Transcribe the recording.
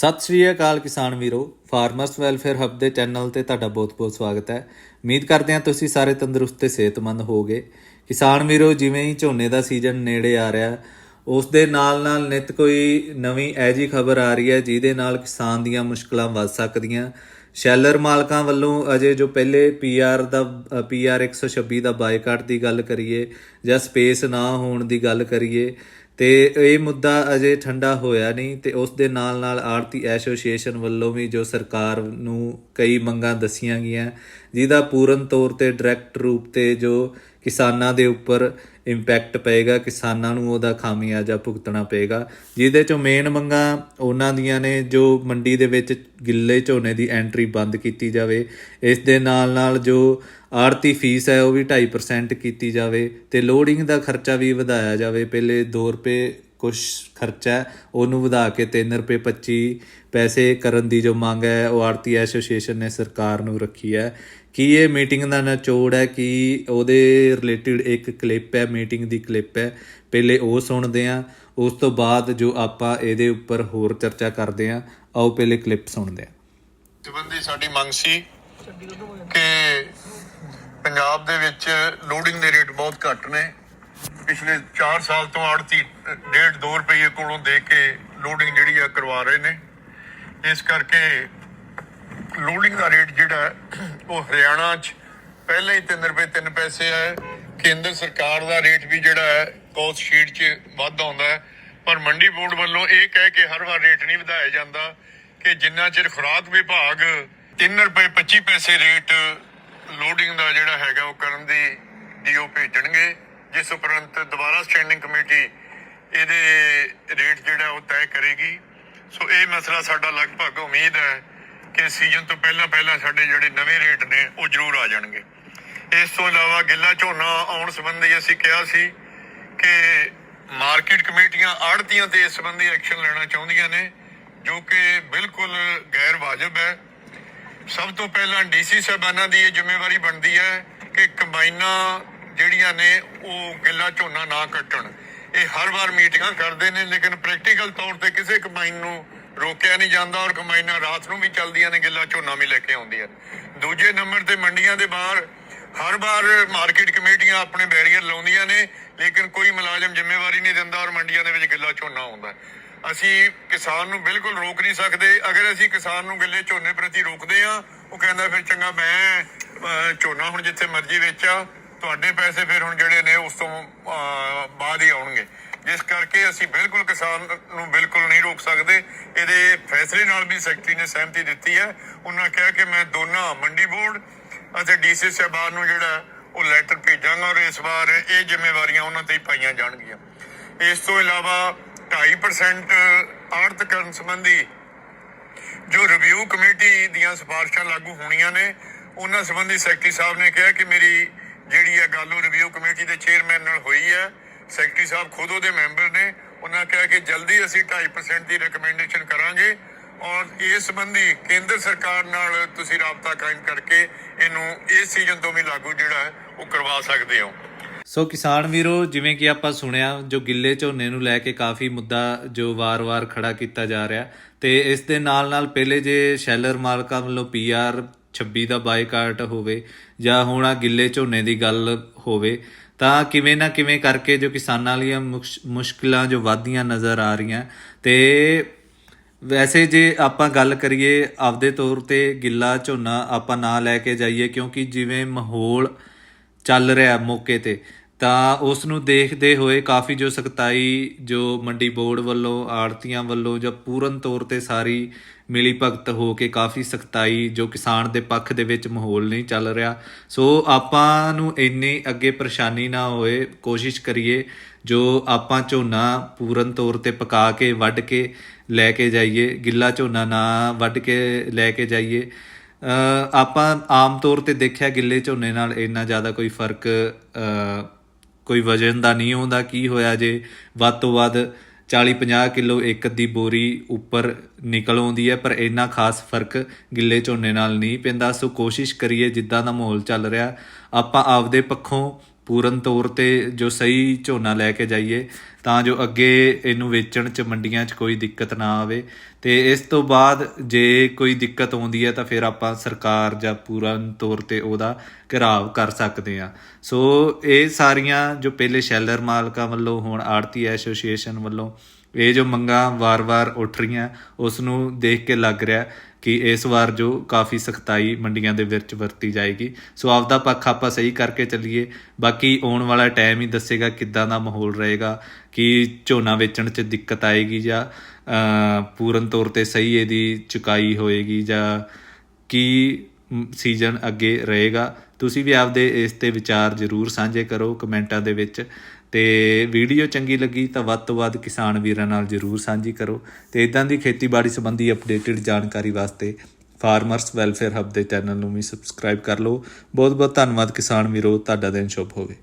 ਸਤਿ ਸ਼੍ਰੀ ਅਕਾਲ ਕਿਸਾਨ ਵੀਰੋ ਫਾਰਮਰਸ ਵੈਲਫੇਅਰ ਹੱਬ ਦੇ ਚੈਨਲ ਤੇ ਤੁਹਾਡਾ ਬਹੁਤ-ਬਹੁਤ ਸਵਾਗਤ ਹੈ। ਉਮੀਦ ਕਰਦੇ ਹਾਂ ਤੁਸੀਂ ਸਾਰੇ ਤੰਦਰੁਸਤ ਤੇ ਸਿਹਤਮੰਦ ਹੋਗੇ ਕਿਸਾਨ ਵੀਰੋ, ਜਿਵੇਂ ਹੀ ਝੋਨੇ ਦਾ ਸੀਜ਼ਨ ਨੇੜੇ ਆ ਰਿਹਾ, ਉਸ ਦੇ ਨਾਲ-ਨਾਲ ਨਿਤ ਕੋਈ ਨਵੀਂ ਐਜੀ ਖਬਰ ਆ ਰਹੀ ਹੈ, ਜਿਹਦੇ ਨਾਲ ਕਿਸਾਨ ਦੀਆਂ ਮੁਸ਼ਕਲਾਂ ਵੱਧ ਸਕਦੀਆਂ। ਸ਼ੈਲਰ ਮਾਲਕਾਂ ਵੱਲੋਂ ਅਜੇ ਜੋ ਪਹਿਲੇ ਪੀਆਰ ਦਾ ਪੀਆਰ 126 ਦਾ ਬਾਈਕਾਟ ਦੀ ਗੱਲ ਕਰੀਏ ਜਾਂ ਸਪੇਸ ਨਾ ਹੋਣ ਦੀ ਗੱਲ ਕਰੀਏ ਤੇ ਇਹ ਮੁੱਦਾ ਅਜੇ ਠੰਡਾ ਹੋਇਆ ਨਹੀਂ ਤੇ ਉਸ ਦੇ ਨਾਲ ਨਾਲ ਆੜਤੀ ਐਸੋਸੀਏਸ਼ਨ ਵੱਲੋਂ ਵੀ ਜੋ ਸਰਕਾਰ ਨੂੰ ਕਈ ਮੰਗਾਂ ਦਸੀਆਂ ਗਈਆਂ, ਜਿਹਦਾ ਪੂਰਨ ਤੌਰ ਤੇ ਡਾਇਰੈਕਟ ਰੂਪ ਤੇ ਜੋ ਕਿਸਾਨਾਂ ਦੇ ਉੱਪਰ ਇੰਪੈਕਟ ਪਏਗਾ, ਕਿਸਾਨਾਂ ਨੂੰ ਉਹਦਾ ਖਾਮਿਆਜਾ ਭੁਗਤਣਾ ਪਏਗਾ। ਜਿਹਦੇ ਚੋਂ ਮੇਨ ਮੰਗਾਂ ਉਹਨਾਂ ਦੀਆਂ ਨੇ, ਜੋ ਮੰਡੀ ਦੇ ਵਿੱਚ ਗਿੱਲੇ ਝੋਨੇ ਦੀ ਐਂਟਰੀ ਬੰਦ ਕੀਤੀ ਜਾਵੇ। ਇਸ ਦੇ ਨਾਲ ਨਾਲ ਜੋ ਆੜਤੀ ਫੀਸ ਹੈ, ਉਹ ਵੀ 2.5% ਕੀਤੀ ਜਾਵੇ ਤੇ ਲੋਡਿੰਗ ਦਾ ਖਰਚਾ ਵੀ ਵਧਾਇਆ ਜਾਵੇ। ਪਹਿਲੇ 2 ਰੁਪਏ ਕੁਝ ਖਰਚਾ ਉਹਨੂੰ ਵਧਾ ਕੇ 3 ਰੁਪਏ 25 ਪੈਸੇ ਕਰਨ ਦੀ ਜੋ ਮੰਗ ਹੈ, ਉਹ ਆੜਤੀ ਐਸੋਸੀਏਸ਼ਨ ਨੇ ਸਰਕਾਰ ਨੂੰ ਰੱਖੀ ਹੈ। ਕੀ ਇਹ ਮੀਟਿੰਗ ਦਾ ਨਿਚੋੜ ਹੈ ਕਿ ਉਹਦੇ ਰਿਲੇਟਡ ਇੱਕ ਕਲਿੱਪ ਹੈ, ਮੀਟਿੰਗ ਦੀ ਕਲਿੱਪ ਹੈ, ਪਹਿਲੇ ਉਹ ਸੁਣਦੇ ਹਾਂ, ਉਸ ਤੋਂ ਬਾਅਦ ਜੋ ਆਪਾਂ ਇਹਦੇ ਉੱਪਰ ਹੋਰ ਚਰਚਾ ਕਰਦੇ ਹਾਂ, ਆਓ ਪਹਿਲੇ ਕਲਿੱਪ ਸੁਣਦੇ ਹਾਂ। ਸੰਬੰਧੀ ਸਾਡੀ ਮੰਗ ਸੀ ਕਿ ਪੰਜਾਬ ਦੇ ਵਿੱਚ ਲੋਡਿੰਗ ਦੇ ਰੇਟ ਬਹੁਤ ਘੱਟ ਨੇ ਪਿਛਲੇ 4 ਸਾਲ ਤੋਂ ਆੜਤੀ 1.5 2 ਰੁਪਏ ਕੋਲੋਂ ਦੇ ਕੇ ਲੋਡਿੰਗ ਜਿਹੜੀ ਆ ਕਰਵਾ ਰਹੇ ਨੇ। ਇਸ ਕਰਕੇ ਲੋਡਿੰਗ ਦਾ ਰੇਟ ਜਿਹੜਾ ਉਹ ਹਰਿਆਣਾ 'ਚ ਪਹਿਲਾਂ ਹੀ 3 ਰੁਪਏ 3 ਪੈਸੇ ਹੈ ਕੇਂਦਰ ਸਰਕਾਰ ਦਾ ਰੇਟ ਵੀ ਜਿਹੜਾ ਹੈ ਕੋਸਟ ਸ਼ੀਟ 'ਚ ਵੱਧ ਆਉਂਦਾ ਹੈ। ਪਰ ਮੰਡੀ ਬੋਰਡ ਵੱਲੋਂ ਇਹ ਕਹਿ ਕੇ ਹਰ ਵਾਰ ਰੇਟ ਨਹੀਂ ਵਧਾਇਆ ਜਾਂਦਾ ਕਿ ਜਿੰਨਾ ਚਿਰ ਖੁਰਾਕ ਵਿਭਾਗ 3 ਰੁਪਏ 25 ਪੈਸੇ ਰੇਟ ਲੋਡਿੰਗ ਦਾ ਜਿਹੜਾ ਹੈਗਾ, ਉਹ ਕਰਨ ਦੀ ਡੀਓ ਭੇਜਣਗੇ। ਜਿਸ ਉਪਰੰਤ ਦੁਬਾਰਾ ਸਟੈਂਡਿੰਗ ਕਮੇਟੀ ਇਹਦੇ ਰੇਟ ਜਿਹੜਾ ਉਹ ਤੈਅ ਕਰੇਗੀ। ਸੋ ਇਹ ਮਸਲਾ ਸਾਡਾ ਲਗਭਗ ਉਮੀਦ ਹੈ ਕਿ ਸੀਜ਼ਨ ਤੋਂ ਪਹਿਲਾਂ ਪਹਿਲਾਂ ਸਾਡੇ ਜਿਹੜੇ ਨਵੇਂ ਰੇਟ ਨੇ, ਉਹ ਜ਼ਰੂਰ ਆ ਜਾਣਗੇ। ਇਸ ਤੋਂ ਇਲਾਵਾ ਗਿੱਲਾ ਝੋਨਾ ਆਉਣ ਸੰਬੰਧੀ ਅਸੀਂ ਕਿਹਾ ਸੀ ਕਿ ਮਾਰਕੀਟ ਕਮੇਟੀਆਂ ਆੜਤੀਆਂ ਤੇ ਇਸ ਸੰਬੰਧੀ ਐਕਸ਼ਨ ਲੈਣਾ ਚਾਹੁੰਦੀਆਂ ਨੇ, ਜੋ ਕਿ ਬਿਲਕੁਲ ਗੈਰ ਵਾਜਬ ਹੈ। ਸਭ ਤੋਂ ਪਹਿਲਾਂ ਡੀਸੀ ਸਾਹਿਬਾਨਾਂ ਦੀ ਇਹ ਜ਼ਿੰਮੇਵਾਰੀ ਬਣਦੀ ਹੈ ਕਿ ਕੰਬਾਈਨਾਂ ਜਿਹੜੀਆਂ ਨੇ ਉਹ ਗਿੱਲਾ ਝੋਨਾ ਨਾ ਕੱਟਣ। ਇਹ ਹਰ ਵਾਰ ਮੀਟਿੰਗਾਂ ਕਰਦੇ ਨੇ, ਲੇਕਿਨ ਪ੍ਰੈਕਟੀਕਲ ਤੌਰ ਤੇ ਕਿਸੇ ਕੰਬਾਈਨ ਨੂੰ ਰੋਕਿਆ ਨਹੀਂ ਜਾਂਦਾ ਔਰ ਕੰਬਾਈਨਾਂ ਰਾਤ ਨੂੰ ਵੀ ਚੱਲਦੀਆਂ ਨੇ, ਗਿੱਲਾ ਝੋਨਾ ਵੀ ਲੈ ਕੇ ਆਉਂਦੀਆਂ ਦੂਜੇ ਨੰਬਰ ਤੇ ਮੰਡੀਆਂ ਦੇ ਬਾਹਰ ਹਰ ਵਾਰ ਮਾਰਕੀਟ ਕਮੇਟੀਆਂ ਆਪਣੇ ਬੈਰੀਅਰ ਲਾਉਂਦੀਆਂ ਨੇ, ਲੇਕਿਨ ਕੋਈ ਮੁਲਾਜ਼ਮ ਜ਼ਿੰਮੇਵਾਰੀ ਨਹੀਂ ਦਿੰਦਾ ਔਰ ਮੰਡੀਆਂ ਦੇ ਵਿੱਚ ਗਿੱਲਾ ਝੋਨਾ ਆਉਂਦਾ। ਅਸੀਂ ਕਿਸਾਨ ਨੂੰ ਬਿਲਕੁਲ ਰੋਕ ਨਹੀਂ ਸਕਦੇ। ਅਗਰ ਅਸੀਂ ਕਿਸਾਨ ਨੂੰ ਗਿੱਲੇ ਝੋਨੇ ਪ੍ਰਤੀ ਰੋਕਦੇ ਆ ਉਹ ਕਹਿੰਦਾ ਫਿਰ ਚੰਗਾ ਮੈਂ ਝੋਨਾ ਹੁਣ ਜਿੱਥੇ ਮਰਜ਼ੀ ਵੇਚਾਂ। ਤੁਹਾਡੇ ਪੈਸੇ ਫਿਰ ਹੁਣ ਜਿਹੜੇ ਨੇ ਉਸ ਤੋਂ ਬਾਅਦ ਹੀ ਆਉਣਗੇ। ਜਿਸ ਕਰਕੇ ਅਸੀਂ ਬਿਲਕੁਲ ਕਿਸਾਨ ਨੂੰ ਬਿਲਕੁਲ ਨਹੀਂ ਰੋਕ ਸਕਦੇ। ਇਹਦੇ ਫੈਸਲੇ ਨਾਲ ਵੀ ਸੈਕਟਰੀ ਨੇ ਸਹਿਮਤੀ ਦਿੱਤੀ ਹੈ। ਉਹਨਾਂ ਕਿਹਾ ਕਿ ਮੈਂ ਦੋਨਾਂ ਮੰਡੀ ਬੋਰਡ ਅਤੇ ਡੀਸੀ ਸਾਹਿਬਾਨ ਨੂੰ ਜਿਹੜਾ, ਉਹ ਲੈਟਰ ਭੇਜਾਂਗਾ ਔਰ ਇਸ ਵਾਰ ਇਹ ਜ਼ਿੰਮੇਵਾਰੀਆਂ ਉਹਨਾਂ ਤੇ ਹੀ ਪਾਈਆਂ ਜਾਣਗੀਆਂ। ਇਸ ਤੋਂ ਇਲਾਵਾ 2.5% ਆੜਤ ਕਰਨ ਸੰਬੰਧੀ ਜੋ ਰਿਵਿਊ ਕਮੇਟੀ ਦੀਆਂ ਸਿਫਾਰਿਸ਼ਾਂ ਲਾਗੂ ਹੋਣੀਆਂ ਨੇ, ਉਹਨਾਂ ਸੰਬੰਧੀ ਸੈਕਟਰੀ ਸਾਹਿਬ ਨੇ ਕਿਹਾ ਕਿ ਮੇਰੀ ਜਿਹੜੀ ਹੈ ਗੱਲ ਉਹ ਰਿਵਿਊ ਕਮੇਟੀ ਦੇ ਚੇਅਰਮੈਨ ਨਾਲ ਹੋਈ ਹੈ ਸੈਕਟਰੀ ਸਾਹਿਬ ਖੁਦ ਉਹਦੇ ਮੈਂਬਰ ਨੇ, ਉਹਨਾਂ ਕਿਹਾ ਕਿ ਜਲਦੀ ਅਸੀਂ 2.5% ਦੀ ਰეკਮੈਂਡੇਸ਼ਨ ਕਰਾਂਗੇ ਔਰ ਇਸ ਸੰਬੰਧੀ ਕੇਂਦਰ ਸਰਕਾਰ ਨਾਲ ਤੁਸੀਂ ਰਾਬਤਾ ਕਾਇਮ ਕਰਕੇ ਇਹਨੂੰ ਇਸ ਸੀਜ਼ਨ ਤੋਂ ਵੀ ਲਾਗੂ ਜਿਹੜਾ ਹੈ, ਉਹ ਕਰਵਾ ਸਕਦੇ ਹੋ। ਸੋ ਕਿਸਾਨ ਵੀਰੋ, ਜਿਵੇਂ ਕਿ ਆਪਾਂ ਸੁਣਿਆ, ਜੋ ਗਿੱਲੇ ਝੋਨੇ ਨੂੰ ਲੈ ਕੇ ਕਾਫੀ ਮੁੱਦਾ ਜੋ ਵਾਰ-ਵਾਰ ਖੜਾ ਕੀਤਾ ਜਾ ਰਿਹਾ ਤੇ ਇਸ ਦੇ ਨਾਲ-ਨਾਲ ਪਹਿਲੇ ਜੇ ਸ਼ੈਲਰ ਮਾਲਕਾਂ ਵੱਲੋਂ ਪੀਆਰ 26 ਦਾ ਬਾਈਕਾਟ ਹੋਵੇ ਜਾਂ ਹੋਣਾ ਗਿੱਲੇ ਝੋਨੇ ਦੀ ਗੱਲ ਹੋਵੇ, ਤਾਂ ਕਿਵੇਂ ਨਾ ਕਿਵੇਂ ਕਰਕੇ ਜੋ ਕਿਸਾਨਾਂ ਲਈ ਮੁਸ਼ਕਲਾਂ ਜੋ ਵਾਧੀਆਂ ਨਜ਼ਰ ਆ ਰਹੀਆਂ, ਤੇ ਵੈਸੇ ਜੇ ਆਪਾਂ ਗੱਲ ਕਰੀਏ ਆਪਦੇ ਤੌਰ ਤੇ ਗਿੱਲਾ ਝੋਨਾ ਆਪਾਂ ਨਾ ਲੈ ਕੇ ਜਾਈਏ, ਕਿਉਂਕਿ ਜਿਵੇਂ ਮਾਹੌਲ ਚੱਲ ਰਿਹਾ ਮੌਕੇ ਤੇ ਤਾਂ ਉਸ ਨੂੰ ਦੇਖਦੇ ਹੋਏ ਕਾਫੀ ਜੋ ਸਖਤਾਈ ਜੋ ਮੰਡੀ ਬੋਰਡ ਵੱਲੋਂ, ਆੜਤੀਆਂ ਵੱਲੋਂ ਜਾਂ ਪੂਰਨ ਤੌਰ ਤੇ ਸਾਰੀ ਮਿਲੀ ਭਗਤ ਹੋ ਕੇ ਕਾਫੀ ਸਖਤਾਈ ਜੋ ਕਿਸਾਨ ਦੇ ਪੱਖ ਦੇ ਵਿੱਚ ਮਾਹੌਲ ਨਹੀਂ ਚੱਲ ਰਿਹਾ। ਸੋ ਆਪਾਂ ਨੂੰ ਇੰਨੀ ਅੱਗੇ ਪਰੇਸ਼ਾਨੀ ਨਾ ਹੋਏ, ਕੋਸ਼ਿਸ਼ ਕਰੀਏ ਜੋ ਆਪਾਂ ਝੋਨਾ ਪੂਰਨ ਤੌਰ ਤੇ ਪਕਾ ਕੇ, ਵੱਢ ਕੇ ਲੈ ਕੇ ਜਾਈਏ, ਗਿੱਲਾ ਝੋਨਾ ਨਾ ਵੱਢ ਕੇ ਲੈ ਕੇ ਜਾਈਏ। ਆਪਾਂ ਆਮ ਤੌਰ ਤੇ ਦੇਖਿਆ ਗਿੱਲੇ ਝੋਨੇ ਨਾਲ ਇੰਨਾ ਜ਼ਿਆਦਾ ਕੋਈ ਫ਼ਰਕ ਕੋਈ ਵਜਨ ਦਾ ਨਹੀਂ ਹੁੰਦਾ ਕੀ ਹੋਇਆ ਜੇ? ਵੱਧ ਤੋਂ ਵੱਧ 40-50 ਕਿਲੋ ਇੱਕ ਦੀ ਬੋਰੀ ਉੱਪਰ ਨਿਕਲ ਆਉਂਦੀ ਹੈ, ਪਰ ਇੰਨਾ ਖਾਸ ਫ਼ਰਕ ਗਿੱਲੇ ਝੋਨੇ ਨਾਲ ਨਹੀਂ ਪੈਂਦਾ। ਸੋ ਕੋਸ਼ਿਸ਼ ਕਰੀਏ ਜਿੱਦਾਂ ਦਾ ਮਾਹੌਲ ਚੱਲ ਰਿਹਾ। ਆਪਾਂ ਆਪਦੇ ਪੱਖੋਂ ਪੂਰਨ ਤੌਰ ਤੇ ਜੋ ਸਹੀ ਝੋਨਾ ਲੈ ਕੇ ਜਾਈਏ, ਤਾਂ ਜੋ ਅੱਗੇ ਇਹਨੂੰ ਵੇਚਣ 'ਚ ਮੰਡੀਆਂ 'ਚ ਕੋਈ ਦਿੱਕਤ ਨਾ ਆਵੇ। ਤੇ ਇਸ ਤੋਂ ਬਾਅਦ ਜੇ ਕੋਈ ਦਿੱਕਤ ਆਉਂਦੀ ਹੈ ਤਾਂ ਫਿਰ ਆਪਾਂ ਸਰਕਾਰ ਜਾਂ ਪੂਰਨ ਤੌਰ ਤੇ ਉਹਦਾ ਘਿਰਾਵ ਕਰ ਸਕਦੇ ਆ ਸੋ ਇਹ ਸਾਰੀਆਂ ਜੋ ਪਹਿਲੇ ਸ਼ੈਲਰ ਮਾਲਕਾਂ ਵੱਲੋਂ, ਹੁਣ ਆੜਤੀ ਐਸੋਸੀਏਸ਼ਨ ਵੱਲੋਂ, ਇਹ ਜੋ ਮੰਗਾਂ ਵਾਰ-ਵਾਰ ਉੱਠ ਰਹੀਆਂ ਉਸ ਨੂੰ ਦੇਖ ਕੇ ਲੱਗ ਰਿਹਾ ਕਿ ਇਸ ਵਾਰ ਜੋ ਕਾਫੀ ਸਖਤਾਈ ਮੰਡੀਆਂ ਦੇ ਵਿੱਚ ਵਰਤੀ ਜਾਏਗੀ। ਸੋ ਆਪਦਾ ਪੱਖ ਆਪਾਂ ਸਹੀ ਕਰਕੇ ਚੱਲੀਏ। ਬਾਕੀ ਆਉਣ ਵਾਲਾ ਟਾਈਮ ਹੀ ਦੱਸੇਗਾ ਕਿੱਦਾਂ ਦਾ ਮਾਹੌਲ ਰਹੇਗਾ, ਕਿ ਝੋਨਾ ਵੇਚਣ 'ਚ ਦਿੱਕਤ ਆਏਗੀ ਜਾਂ ਪੂਰਨ ਤੌਰ ਤੇ ਸਹੀ ਇਹਦੀ ਚੁਕਾਈ ਹੋਏਗੀ ਜਾਂ ਕੀ ਸੀਜ਼ਨ ਅੱਗੇ ਰਹੇਗਾ। ਤੁਸੀਂ ਵੀ ਆਪਦੇ ਇਸ ਤੇ ਵਿਚਾਰ ਜ਼ਰੂਰ ਸਾਂਝੇ ਕਰੋ ਕਮੈਂਟਾਂ ਦੇ ਵਿੱਚ। ਤੇ ਵੀਡੀਓ ਚੰਗੀ ਲੱਗੀ ਤਾਂ ਵੱਧ ਤੋਂ ਵੱਧ ਕਿਸਾਨ ਵੀਰਾਂ ਨਾਲ ਜ਼ਰੂਰ ਸਾਂਝੀ ਕਰੋ ਤੇ ਇਦਾਂ ਦੀ ਖੇਤੀਬਾੜੀ ਸੰਬੰਧੀ ਅਪਡੇਟਡ ਜਾਣਕਾਰੀ ਵਾਸਤੇ ਫਾਰਮਰਸ ਵੈਲਫੇਅਰ ਹੱਬ ਦੇ ਚੈਨਲ ਨੂੰ ਵੀ ਸਬਸਕ੍ਰਾਈਬ ਕਰ ਲਓ। ਬਹੁਤ ਬਹੁਤ ਧੰਨਵਾਦ ਕਿਸਾਨ ਵੀਰੋ, ਤੁਹਾਡਾ ਦਿਨ ਸ਼ੁਭ ਹੋਵੇ।